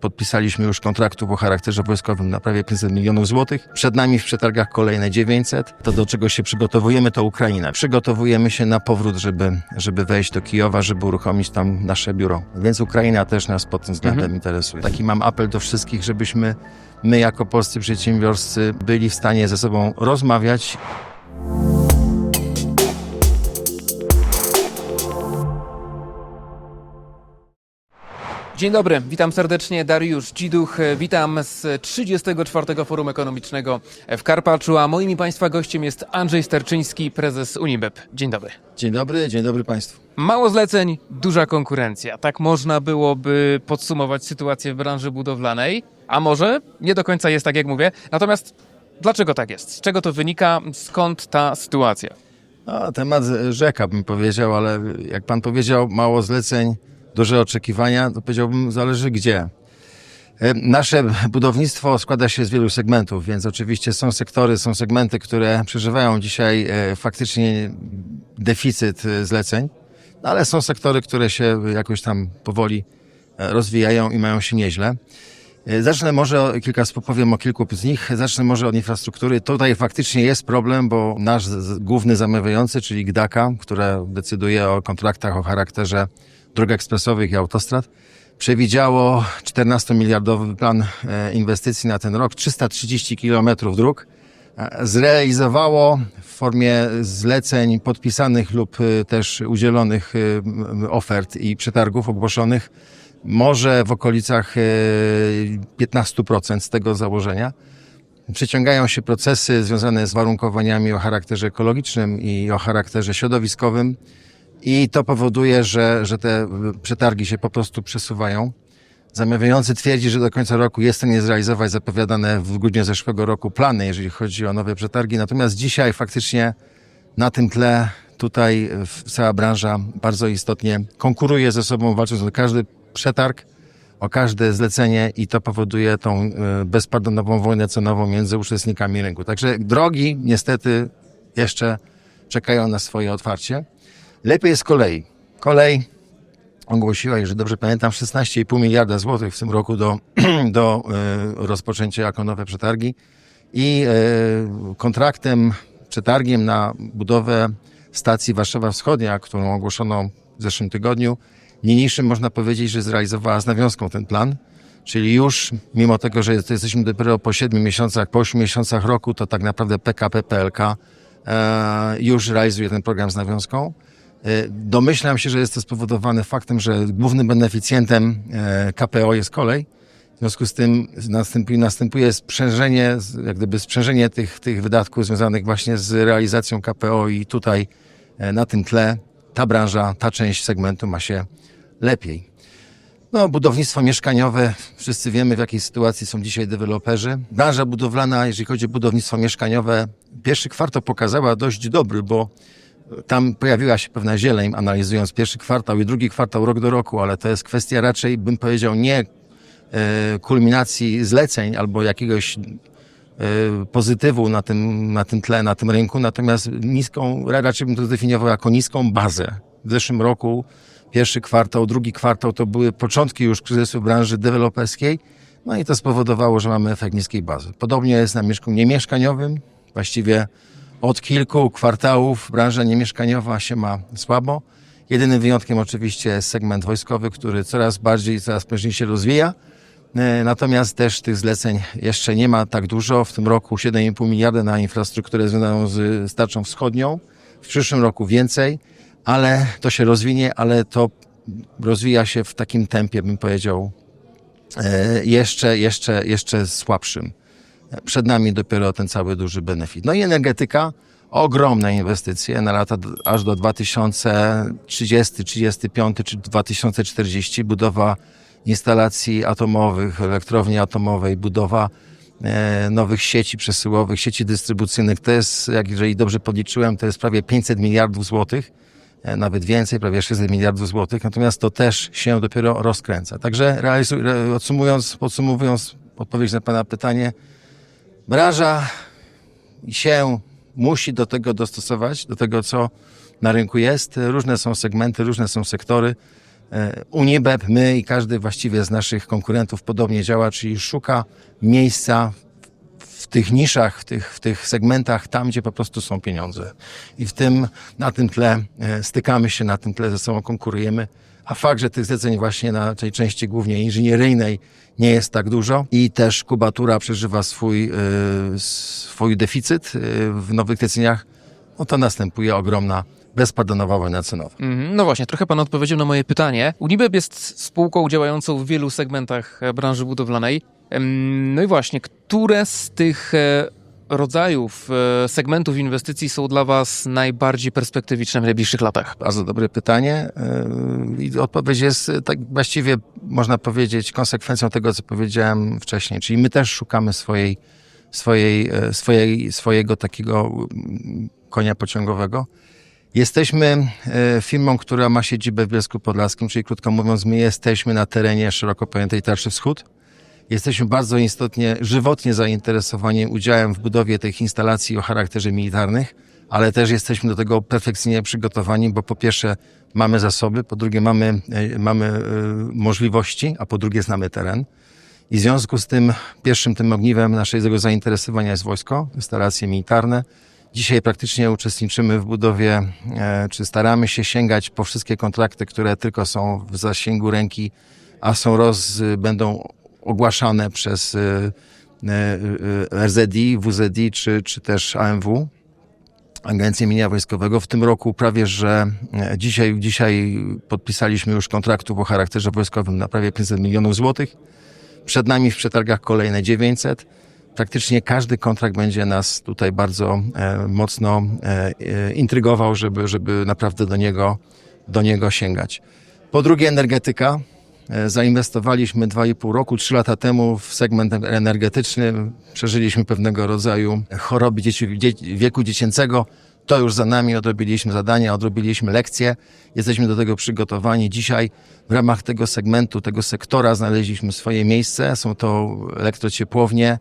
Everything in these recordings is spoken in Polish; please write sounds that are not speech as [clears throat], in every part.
Podpisaliśmy już kontraktów o charakterze wojskowym na prawie 500 milionów złotych. Przed nami w przetargach kolejne 900. To do czego się przygotowujemy to Ukraina. Przygotowujemy się na powrót, żeby, żeby wejść do Kijowa, żeby uruchomić tam nasze biuro. Więc Ukraina też nas pod tym względem interesuje. Taki mam apel do wszystkich, żebyśmy my jako polscy przedsiębiorcy byli w stanie ze sobą rozmawiać Dzień dobry, witam serdecznie. Dariusz Dziduch, witam z 34. Forum Ekonomicznego w Karpaczu, a moim i Państwa gościem jest Andrzej Sterczyński, prezes Unibep. Dzień dobry. Dzień dobry, dzień dobry Państwu. Mało zleceń, duża konkurencja. Tak można byłoby podsumować sytuację w branży budowlanej, a może nie do końca jest tak, jak mówię. Natomiast dlaczego tak jest? Z czego to wynika? Skąd ta sytuacja? No, temat rzeka bym powiedział, ale jak pan powiedział, mało zleceń, duże oczekiwania, to powiedziałbym, zależy gdzie. E, Nasze budownictwo składa się z wielu segmentów, więc oczywiście są sektory, są segmenty, które przeżywają dzisiaj e, faktycznie deficyt e, zleceń, no, ale są sektory, które się jakoś tam powoli rozwijają i mają się nieźle. Zacznę może, kilka powiem o kilku z nich. Zacznę może od infrastruktury. Tutaj faktycznie jest problem, bo nasz główny zamawiający, czyli GDAKA, która decyduje o kontraktach o charakterze dróg ekspresowych i autostrad, przewidziało 14-miliardowy plan e, inwestycji na ten rok, 330 kilometrów dróg. E, Zrealizowało w formie zleceń podpisanych lub e, też udzielonych ofert i przetargów ogłoszonych może w okolicach e, 15% z tego założenia. Przyciągają się procesy związane z warunkowaniami o charakterze ekologicznym i o charakterze środowiskowym i to powoduje, że, że te przetargi się po prostu przesuwają. Zamawiający twierdzi, że do końca roku jest w stanie zrealizować zapowiadane w grudniu zeszłego roku plany, jeżeli chodzi o nowe przetargi. Natomiast dzisiaj faktycznie na tym tle tutaj cała branża bardzo istotnie konkuruje ze sobą, walcząc o każdy przetarg, o każde zlecenie i to powoduje tą e, bezpardonową wojnę cenową między uczestnikami rynku. Także drogi niestety jeszcze czekają na swoje otwarcie. Lepiej jest kolei. Kolej ogłosiła, jeżeli dobrze pamiętam, 16,5 miliarda złotych w tym roku do, [clears throat] do e, rozpoczęcia jako nowe przetargi i e, kontraktem, przetargiem na budowę stacji Warszawa Wschodnia, którą ogłoszono w zeszłym tygodniu, niniejszym można powiedzieć, że zrealizowała z nawiązką ten plan. Czyli już, mimo tego, że jest- jesteśmy dopiero po 7 miesiącach, po 8 miesiącach roku, to tak naprawdę PKP PLK e, już realizuje ten program z nawiązką. E, Domyślam się, że jest to spowodowane faktem, że głównym beneficjentem e, KPO jest kolej. W związku z tym następuje, następuje sprzężenie, jak gdyby sprzężenie tych, tych wydatków związanych właśnie z realizacją KPO i tutaj e, na tym tle ta branża, ta część segmentu ma się lepiej. No, budownictwo mieszkaniowe, wszyscy wiemy w jakiej sytuacji są dzisiaj deweloperzy. Branża budowlana, jeżeli chodzi o budownictwo mieszkaniowe, pierwszy kwartał pokazała dość dobry, bo tam pojawiła się pewna zieleń, analizując pierwszy kwartał i drugi kwartał rok do roku, ale to jest kwestia raczej, bym powiedział, nie e, kulminacji zleceń albo jakiegoś e, pozytywu na tym, na tym tle, na tym rynku, natomiast niską, raczej bym to zdefiniował jako niską bazę. W zeszłym roku pierwszy kwartał, drugi kwartał to były początki już kryzysu branży deweloperskiej, no i to spowodowało, że mamy efekt niskiej bazy. Podobnie jest na mieszkaniu niemieszkaniowym, właściwie od kilku kwartałów branża niemieszkaniowa się ma słabo. Jedynym wyjątkiem oczywiście jest segment wojskowy, który coraz bardziej, coraz prężniej się rozwija. E, Natomiast też tych zleceń jeszcze nie ma tak dużo. W tym roku 7,5 miliarda na infrastrukturę związaną z Starczą Wschodnią. W przyszłym roku więcej, ale to się rozwinie, ale to rozwija się w takim tempie, bym powiedział, e, jeszcze, jeszcze, jeszcze słabszym. Przed nami dopiero ten cały duży benefit. No i energetyka, ogromne inwestycje na lata aż do 2030, 35 czy 2040. Budowa instalacji atomowych, elektrowni atomowej, budowa e, nowych sieci przesyłowych, sieci dystrybucyjnych. To jest, jak jeżeli dobrze podliczyłem, to jest prawie 500 miliardów złotych e, nawet więcej, prawie 600 miliardów złotych, natomiast to też się dopiero rozkręca. Także podsumowując odpowiedź na Pana pytanie, branża się musi do tego dostosować, do tego, co na rynku jest. Różne są segmenty, różne są sektory. E, Unibep, my i każdy właściwie z naszych konkurentów podobnie działa, czyli szuka miejsca w tych niszach, w tych, w tych segmentach, tam gdzie po prostu są pieniądze. I w tym, na tym tle e, stykamy się, na tym tle ze sobą konkurujemy. A fakt, że tych zleceń właśnie na tej części głównie inżynieryjnej nie jest tak dużo i też kubatura przeżywa swój, e, swój deficyt e, w nowych zleceniach, no to następuje ogromna, bezpardonowa wojna cenowa. Mhm, No właśnie, trochę pan odpowiedział na moje pytanie. Unibeb jest spółką działającą w wielu segmentach branży budowlanej. No i właśnie, które z tych e, rodzajów, e, segmentów inwestycji są dla was najbardziej perspektywiczne w najbliższych latach? Bardzo dobre pytanie. Yy, I odpowiedź jest yy, tak właściwie, można powiedzieć, konsekwencją tego, co powiedziałem wcześniej. Czyli my też szukamy swojej, swojej, e, swojej, swojego takiego konia pociągowego. Jesteśmy e, firmą, która ma siedzibę w Bielsku Podlaskim, czyli krótko mówiąc, my jesteśmy na terenie szeroko pojętej Tarczy Wschód. Jesteśmy bardzo istotnie, żywotnie zainteresowani udziałem w budowie tych instalacji o charakterze militarnych, ale też jesteśmy do tego perfekcyjnie przygotowani, bo po pierwsze mamy zasoby, po drugie mamy, e, mamy e, możliwości, a po drugie znamy teren. I w związku z tym pierwszym tym ogniwem naszego zainteresowania jest wojsko, instalacje militarne. Dzisiaj praktycznie uczestniczymy w budowie, e, czy staramy się sięgać po wszystkie kontrakty, które tylko są w zasięgu ręki, a są roz, będą ogłaszane przez e, e, RZI, WZI czy, czy też AMW. Agencję Mienia Wojskowego. W tym roku prawie, że e, dzisiaj, dzisiaj podpisaliśmy już kontraktów o charakterze wojskowym na prawie 500 milionów złotych. Przed nami w przetargach kolejne 900. Praktycznie każdy kontrakt będzie nas tutaj bardzo e, mocno e, e, intrygował, żeby, żeby naprawdę do niego, do niego sięgać. Po drugie, energetyka. E, Zainwestowaliśmy 2,5 roku, 3 lata temu w segment energetyczny. Przeżyliśmy pewnego rodzaju choroby dzieci, dzie, wieku dziecięcego. To już za nami, odrobiliśmy zadania, odrobiliśmy lekcje. Jesteśmy do tego przygotowani. Dzisiaj w ramach tego segmentu, tego sektora znaleźliśmy swoje miejsce. Są to elektrociepłownie,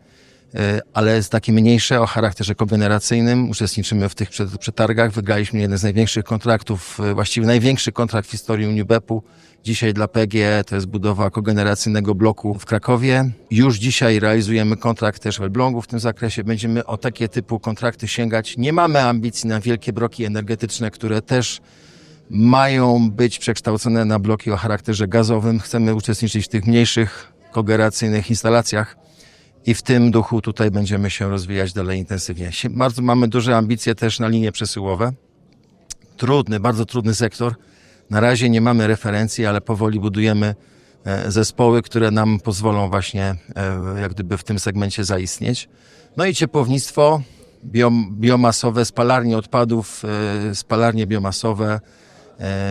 e, ale takie mniejsze o charakterze kogeneracyjnym. Uczestniczymy w tych przetargach. Wygraliśmy jeden z największych kontraktów, e, właściwie największy kontrakt w historii Unibepu. Dzisiaj dla PGE to jest budowa kogeneracyjnego bloku w Krakowie. Już dzisiaj realizujemy kontrakt też w Elblągu w tym zakresie. Będziemy o takie typu kontrakty sięgać. Nie mamy ambicji na wielkie bloki energetyczne, które też mają być przekształcone na bloki o charakterze gazowym. Chcemy uczestniczyć w tych mniejszych kogeneracyjnych instalacjach i w tym duchu tutaj będziemy się rozwijać dalej intensywnie. Bardzo mamy duże ambicje też na linie przesyłowe. Trudny, bardzo trudny sektor. Na razie nie mamy referencji, ale powoli budujemy e, zespoły, które nam pozwolą właśnie e, jak gdyby w tym segmencie zaistnieć. No i ciepłownictwo, biom, biomasowe, spalarnie odpadów, e, spalarnie biomasowe,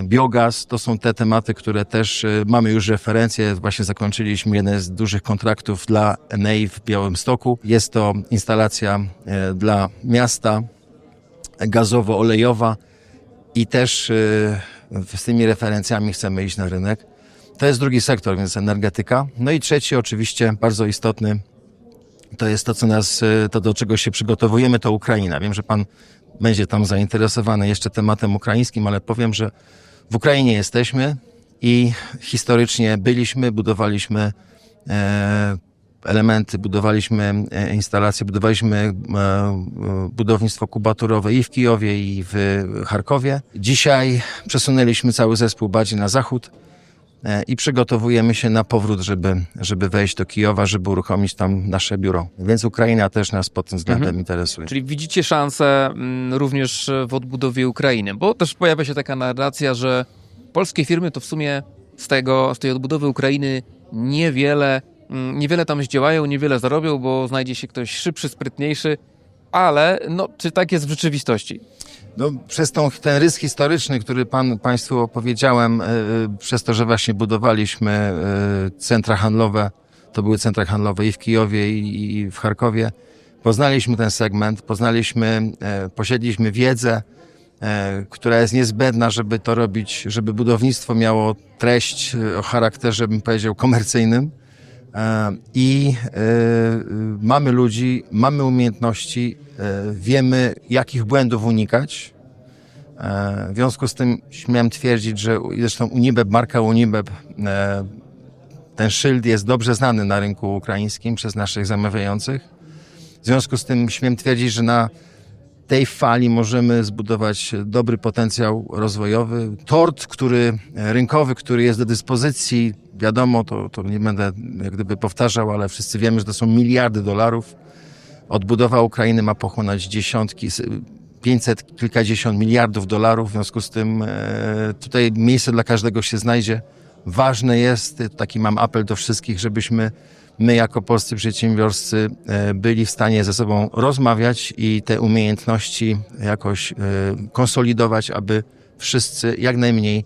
biogaz, to są te tematy, które też mamy już referencje. Właśnie zakończyliśmy jeden z dużych kontraktów dla Enei w Białymstoku. Jest to instalacja dla miasta gazowo-olejowa i też z tymi referencjami chcemy iść na rynek. To jest drugi sektor, więc energetyka. No i trzeci oczywiście bardzo istotny to jest to, co nas, e, to do czego się przygotowujemy, to Ukraina. Wiem, że pan będzie tam zainteresowany jeszcze tematem ukraińskim, ale powiem, że w Ukrainie jesteśmy i historycznie byliśmy, budowaliśmy e, elementy, budowaliśmy e, instalacje, budowaliśmy e, e, budownictwo kubaturowe i w Kijowie, i w Charkowie. Dzisiaj przesunęliśmy cały zespół bardziej na zachód i przygotowujemy się na powrót, żeby, żeby wejść do Kijowa, żeby uruchomić tam nasze biuro. Więc Ukraina też nas pod tym względem interesuje. Czyli widzicie szansę mm, również w odbudowie Ukrainy, bo też pojawia się taka narracja, że polskie firmy to w sumie z tego, z tej odbudowy Ukrainy niewiele, niewiele tam zdziałają, niewiele zarobią, bo znajdzie się ktoś szybszy, sprytniejszy, ale no, czy tak jest w rzeczywistości? No, przez tą, ten rys historyczny, który pan, Państwu opowiedziałem, e, przez to, że właśnie budowaliśmy e, centra handlowe, to były centra handlowe i w Kijowie, i, i w Charkowie, poznaliśmy ten segment, poznaliśmy, e, posiedliśmy wiedzę, która jest niezbędna, żeby to robić, żeby budownictwo miało treść o charakterze, bym powiedział, komercyjnym. E, I e, mamy ludzi, mamy umiejętności, e, wiemy, jakich błędów unikać. W związku z tym śmiem twierdzić, że zresztą Unibeb, marka Unibeb, ten szyld jest dobrze znany na rynku ukraińskim przez naszych zamawiających. W związku z tym śmiem twierdzić, że na tej fali możemy zbudować dobry potencjał rozwojowy. Tort, który rynkowy, który jest do dyspozycji, wiadomo, to, to nie będę jak gdyby powtarzał, ale wszyscy wiemy, że to są miliardy dolarów. Odbudowa Ukrainy ma pochłonąć dziesiątki, s- 500, kilkadziesiąt miliardów dolarów. W związku z tym e, tutaj miejsce dla każdego się znajdzie. Ważne jest, taki mam apel do wszystkich, żebyśmy my jako polscy przedsiębiorcy e, byli w stanie ze sobą rozmawiać i te umiejętności jakoś e, konsolidować, aby wszyscy jak najmniej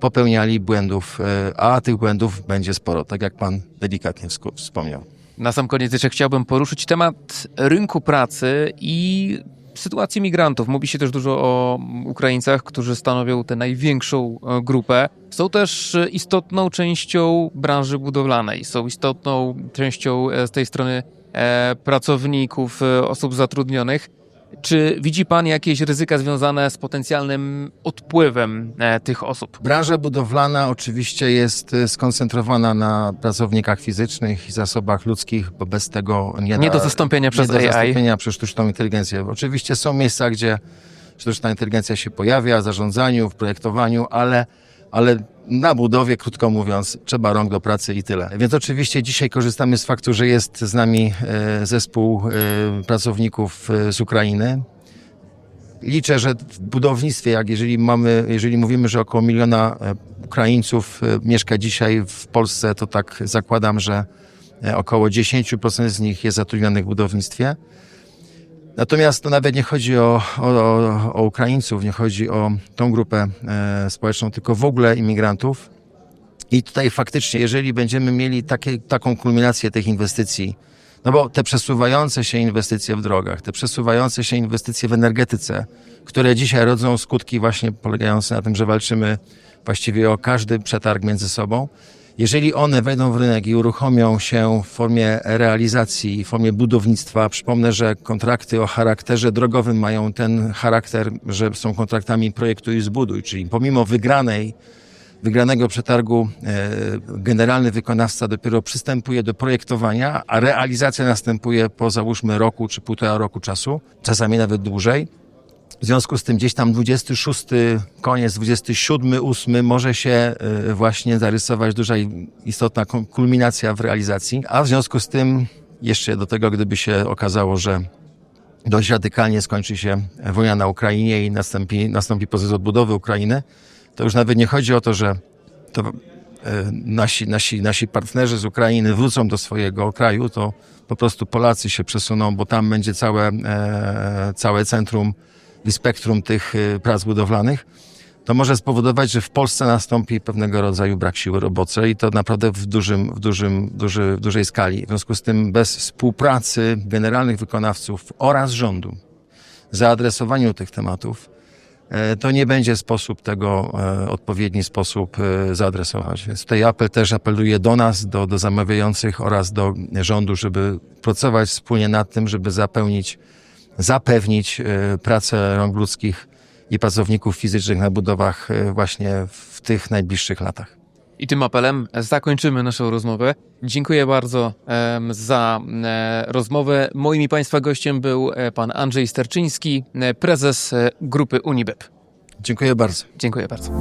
popełniali błędów, e, a tych błędów będzie sporo, tak jak pan delikatnie wspomniał. Na sam koniec jeszcze chciałbym poruszyć temat rynku pracy i sytuacji migrantów. Mówi się też dużo o Ukraińcach, którzy stanowią tę największą e, grupę. Są też e, istotną częścią branży budowlanej. Są istotną częścią e, z tej strony pracowników, osób zatrudnionych. Czy widzi Pan jakieś ryzyka związane z potencjalnym odpływem e, tych osób? Branża budowlana oczywiście jest e, skoncentrowana na pracownikach fizycznych i zasobach ludzkich, bo bez tego nie, Nie da, do zastąpienia przez nie do AI. zastąpienia przez sztuczną inteligencję. Oczywiście są miejsca, gdzie sztuczna inteligencja się pojawia, w zarządzaniu, w projektowaniu, ale, ale na budowie, krótko mówiąc, trzeba rąk do pracy i tyle. Więc oczywiście dzisiaj korzystamy z faktu, że jest z nami e, zespół e, pracowników e, z Ukrainy, Liczę, że w budownictwie, jak jeżeli mamy, jeżeli mówimy, że około miliona Ukraińców mieszka dzisiaj w Polsce, to tak zakładam, że około 10% z nich jest zatrudnionych w budownictwie. Natomiast to nawet nie chodzi o, o, o- Ukraińców, nie chodzi o tą grupę e, społeczną, tylko w ogóle imigrantów. I tutaj faktycznie, jeżeli będziemy mieli takie, taką kulminację tych inwestycji, no bo te przesuwające się inwestycje w drogach, te przesuwające się inwestycje w energetyce, które dzisiaj rodzą skutki właśnie polegające na tym, że walczymy właściwie o każdy przetarg między sobą. Jeżeli one wejdą w rynek i uruchomią się w formie realizacji, w formie budownictwa, przypomnę, że kontrakty o charakterze drogowym mają ten charakter, że są kontraktami projektuj i zbuduj, czyli pomimo wygranej wygranego przetargu e, generalny wykonawca dopiero przystępuje do projektowania, a realizacja następuje po załóżmy roku czy półtora roku czasu, czasami nawet dłużej. W związku z tym gdzieś tam 26, koniec 27, 8 może się e, właśnie zarysować duża i istotna kulminacja w realizacji, a w związku z tym jeszcze do tego, gdyby się okazało, że dość radykalnie skończy się wojna na Ukrainie i nastąpi, nastąpi proces odbudowy Ukrainy, to już nawet nie chodzi o to, że to e, nasi, nasi, nasi partnerzy z Ukrainy wrócą do swojego kraju, to po prostu Polacy się przesuną, bo tam będzie całe, e, całe centrum i spektrum tych e, prac budowlanych. To może spowodować, że w Polsce nastąpi pewnego rodzaju brak siły roboczej i to naprawdę w, dużym, w, dużym, duży, w dużej skali. W związku z tym bez współpracy generalnych wykonawców oraz rządu zaadresowaniu tych tematów, e, to nie będzie sposób tego, e, odpowiedni sposób e, zaadresować. Więc tutaj apel też apeluje do nas, do, do zamawiających oraz do rządu, żeby pracować wspólnie nad tym, żeby zapełnić, zapewnić e, pracę rąk ludzkich i pracowników fizycznych na budowach e, właśnie w tych najbliższych latach. I tym apelem zakończymy naszą rozmowę. Dziękuję bardzo za e, rozmowę. Moim i Państwa gościem był pan Andrzej Sterczyński, prezes grupy Unibep. Dziękuję bardzo. Dziękuję bardzo.